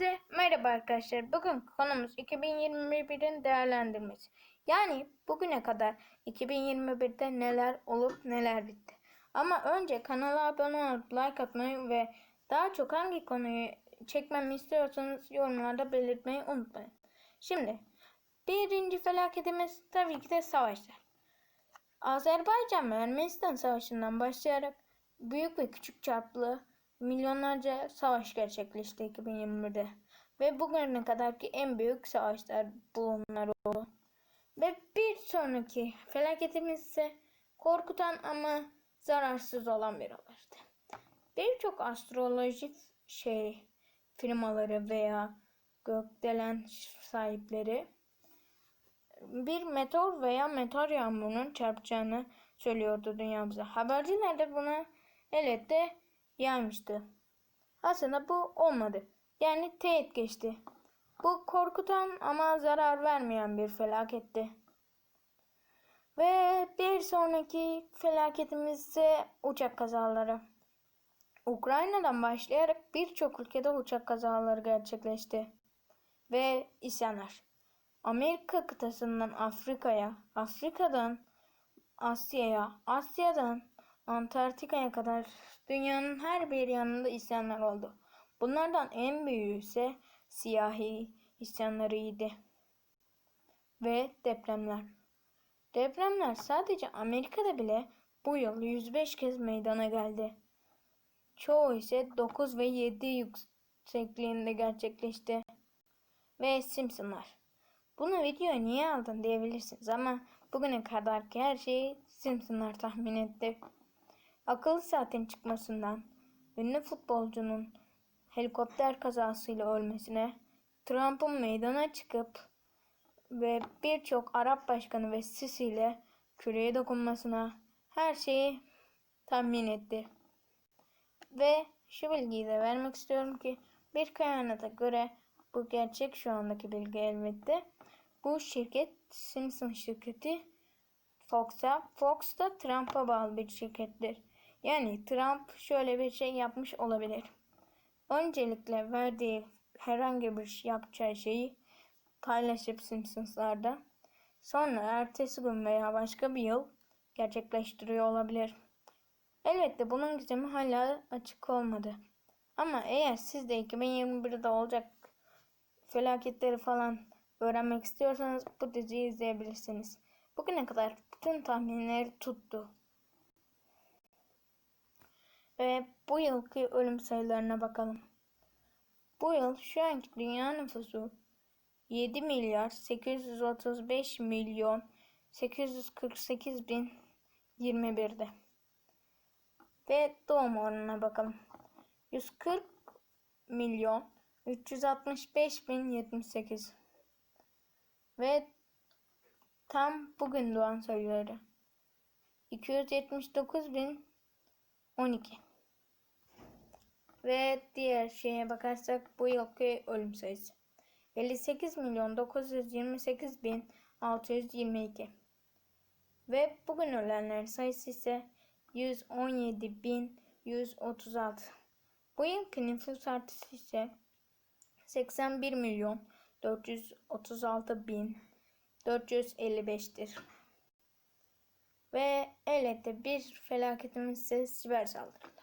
Hepinize merhaba arkadaşlar. Bugün konumuz 2021'in değerlendirmesi. Yani bugüne kadar 2021'de neler olup neler bitti. Ama önce kanala abone olup like atmayı ve daha çok hangi konuyu çekmemi istiyorsanız yorumlarda belirtmeyi unutmayın. Şimdi birinci felaketimiz tabii ki de savaşlar. Azerbaycan ve Ermenistan savaşından başlayarak büyük ve küçük çaplı milyonlarca savaş gerçekleşti 2021'de. Ve bugüne kadarki en büyük savaşlar bunlar oldu. Ve bir sonraki felaketimiz ise korkutan ama zararsız olan bir haberdi. Birçok astroloji şey firmaları veya gökdelen sahipleri bir meteor veya meteor yağmurunun çarpacağını söylüyordu dünyamıza. Haberciler de buna elbette yaymıştı. Aslında bu olmadı. Yani teyit geçti. Bu korkutan ama zarar vermeyen bir felaketti. Ve bir sonraki felaketimiz ise uçak kazaları. Ukrayna'dan başlayarak birçok ülkede uçak kazaları gerçekleşti. Ve isyanlar. Amerika kıtasından Afrika'ya, Afrika'dan Asya'ya, Asya'dan Antarktika'ya kadar dünyanın her bir yanında isyanlar oldu. Bunlardan en büyüğü ise siyahi isyanlarıydı. Ve depremler. Depremler sadece Amerika'da bile bu yıl 105 kez meydana geldi. Çoğu ise 9 ve 7 yüksekliğinde gerçekleşti. Ve Simpsonlar. Bunu videoya niye aldın diyebilirsiniz ama bugüne kadarki her şeyi Simpsonlar tahmin etti. Akıllı saatin çıkmasından, ünlü futbolcunun helikopter kazasıyla ölmesine, Trump'ın meydana çıkıp ve birçok Arap başkanı ve Sisi ile küreye dokunmasına her şeyi tahmin etti. Ve şu bilgiyi de vermek istiyorum ki bir kaynata göre bu gerçek şu andaki bilgi elbette. Bu şirket Simpson şirketi Fox'a, Fox da Trump'a bağlı bir şirkettir. Yani Trump şöyle bir şey yapmış olabilir. Öncelikle verdiği herhangi bir yapacağı şeyi paylaşıp Simpsons'larda sonra ertesi gün veya başka bir yıl gerçekleştiriyor olabilir. Elbette bunun gizemi hala açık olmadı. Ama eğer siz de 2021'de olacak felaketleri falan öğrenmek istiyorsanız bu diziyi izleyebilirsiniz. Bugüne kadar bütün tahminleri tuttu. Ve bu yılki ölüm sayılarına bakalım. Bu yıl şu anki dünya nüfusu 7 milyar 835 milyon 848 bin 21'de. Ve doğum oranına bakalım. 140 milyon 365 bin 78. Ve tam bugün doğan sayıları. 279 bin 12. Ve diğer şeye bakarsak bu yılki ölüm sayısı. 58 milyon 928 bin 622. Ve bugün ölenler sayısı ise 117 bin 136. Bu yılki nüfus artışı ise 81 milyon 436 bin 455'tir. Ve elbette bir felaketimiz ise siber saldırılar.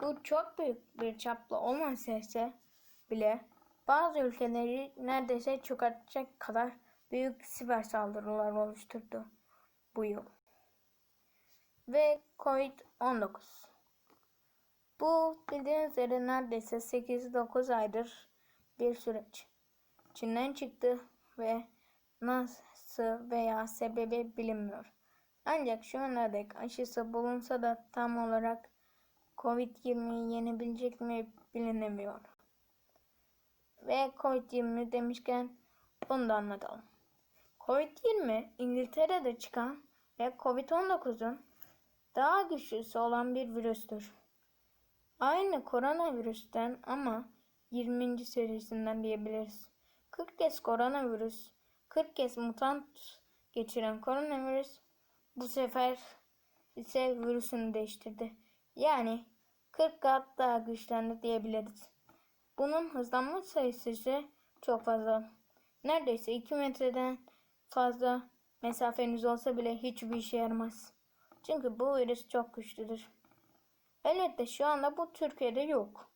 Bu çok büyük bir çaplı olmasa bile bazı ülkeleri neredeyse çökertecek kadar büyük siber saldırılar oluşturdu bu yıl. Ve Covid-19. Bu bildiğiniz üzere neredeyse 8-9 aydır bir süreç. Çin'den çıktı ve nasıl veya sebebi bilinmiyor. Ancak şu ana dek aşısı bulunsa da tam olarak Covid-20'yi yenebilecek mi bilinemiyor. Ve Covid-20 demişken bunu da anlatalım. Covid-20 İngiltere'de çıkan ve Covid-19'un daha güçlüsü olan bir virüstür. Aynı koronavirüsten ama 20. serisinden diyebiliriz. 40 kez koronavirüs, 40 kez mutant geçiren koronavirüs bu sefer ise virüsünü değiştirdi. Yani 40 kat daha güçlendi diyebiliriz. Bunun hızlanma sayısı ise çok fazla. Neredeyse 2 metreden fazla mesafeniz olsa bile hiçbir işe yaramaz. Çünkü bu virüs çok güçlüdür. Elbette şu anda bu Türkiye'de yok.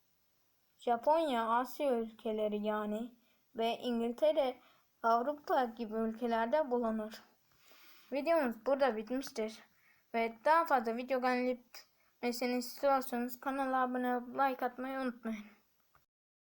Japonya, Asya ülkeleri yani ve İngiltere, Avrupa gibi ülkelerde bulunur. Videomuz burada bitmiştir. Ve daha fazla video gelmesini istiyorsanız kanala abone olup like atmayı unutmayın.